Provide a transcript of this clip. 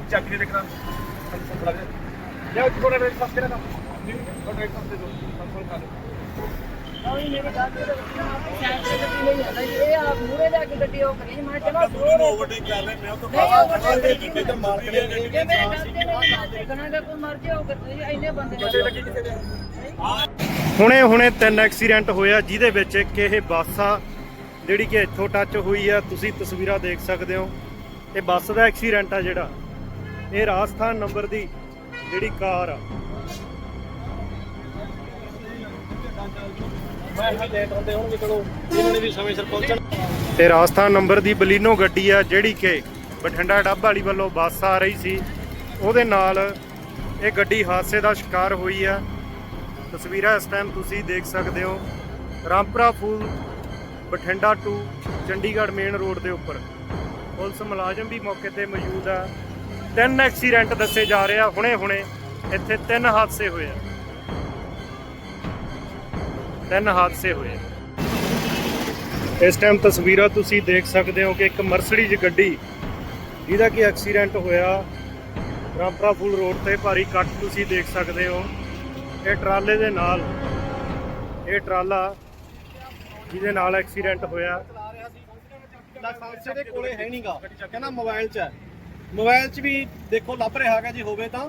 ਚੱਕ ਕੇ ਦੇਖਣਾ। ਕੰਸਲ ਲੱਗ ਜਾ ਥੋੜਾ ਰੇਟ ਸਸਤੇ ਨਾ ਥੋੜਾ ਰੇਟ ਸਸਤੇ ਦੋ ਕੰਸਲ ਕਰ ਉਹੀ ਮੇਰੇ ਗੱਲ ਤੇ ਸਾਈਡ ਤੇ ਗੱਡੀ ਨਹੀਂ ਆਉਂਦਾ ਇਹ ਆ ਮੂਰੇ ਜਾ ਕੇ ਗੱਡੀ ਉਹ ਕਰੀ। ਮੈਂ ਜਮਾ ਤੁਸੀਂ ਨੂੰ ਓਵਰਟੇਕ ਕਰ ਰਹੇ ਮੈਂ ਤਾਂ ਨਹੀਂ overtake ਗੱਡੀ ਤੇ ਮਾਰ ਕੇ ਲੈ ਜੇ ਮੇਰੇ ਗੱਲ ਤੇ ਨਹੀਂ ਮੈਂ ਦੇਖਣਾ ਕਿ ਕੋਈ ਮਰ ਜਾਓ ਕਿ ਤੁਸੀਂ ਇੰਨੇ ਬੰਦੇ ਬੱਚੇ ਲੱਗੀ ਕਿਸੇ ਦੇ ਹੁਣੇ ਹੁਣੇ ਤਿੰਨ ਐਕਸੀਡੈਂਟ ਹੋਇਆ ਜਿਹਦੇ ਵਿੱਚ ਇੱਕ ਇਹ ਬੱਸ ਆ ਜਿਹੜੀ ਕਿ ਇੱਥੋਂ ਟੱਚ ਹੋਈ ਆ। ਤੁਸੀਂ ਤਸਵੀਰਾਂ ਦੇਖ ਸਕਦੇ ਹੋ। ਇਹ ਬੱਸ ਦਾ ਐਕਸੀਡੈਂਟ ਆ ਜਿਹੜਾ। ਇਹ ਰਾਜਸਥਾਨ ਨੰਬਰ ਦੀ ਜਿਹੜੀ ਕਾਰ ਆ। ਤੇ ਰਾਜਸਥਾਨ ਨੰਬਰ ਦੀ ਬਲੀਨੋ ਗੱਡੀ ਆ, ਜਿਹੜੀ ਕਿ ਬਠਿੰਡਾ ਡੱਬ ਵਾਲੀ ਵੱਲੋਂ ਬੱਸ ਆ ਰਹੀ ਸੀ। ਉਹਦੇ ਨਾਲ ਇਹ ਗੱਡੀ ਹਾਦਸੇ ਦਾ ਸ਼ਿਕਾਰ ਹੋਈ ਆ। ਤਸਵੀਰਾਂ ਇਸ ਟਾਈਮ ਤੁਸੀਂ ਦੇਖ ਸਕਦੇ ਹੋ। Rampura Phul, Bathinda to, Chandigarh main road ਦੇ ਉੱਪਰ। ਪੁਲਿਸ ਮੁਲਾਜ਼ਮ ਵੀ ਮੌਕੇ ਤੇ ਮੌਜੂਦ ਆ। ਤਿੰਨ ਐਕਸੀਡੈਂਟ ਦੱਸੇ ਜਾ ਰਹੇ ਆ ਹੁਣੇ ਹੁਣੇ ਇੱਥੇ ਤਿੰਨ ਹਾਦਸੇ ਹੋਏ ਆ। ਤਿੰਨ ਹਾਦਸੇ ਹੋਏ ਇਸ ਟਾਈਮ ਤਸਵੀਰਾਂ ਤੁਸੀਂ ਦੇਖ ਸਕਦੇ ਹੋ ਕਿ ਇੱਕ ਮਰਸਡੀਜ਼ ਗੱਡੀ, ਜਿਹਦਾ ਕਿ ਐਕਸੀਡੈਂਟ ਹੋਇਆ ਰਾਮਪੁਰਾ ਫੂਲ ਰੋਡ ਤੇ, ਭਾਰੀ ਕੱਟ ਤੁਸੀਂ ਦੇਖ ਸਕਦੇ ਹੋ। ਇਹ ਟਰਾਲੇ ਦੇ ਨਾਲ, ਇਹ ਟਰਾਲਾ ਜਿਹਦੇ ਨਾਲ ਐਕਸੀਡੈਂਟ ਹੋਇਆ। ਚਲਾ ਦੇ ਕੋਲੇ ਹੈ ਨਹੀਂਗਾ ਕਹਿੰਦਾ ਮੋਬਾਈਲ 'ਚ ਹੈ। ਮੋਬਾਈਲ 'ਚ ਵੀ ਦੇਖੋ ਲੱਭ ਰਿਹਾ ਹੈਗਾ ਜੀ ਹੋਵੇ ਤਾਂ।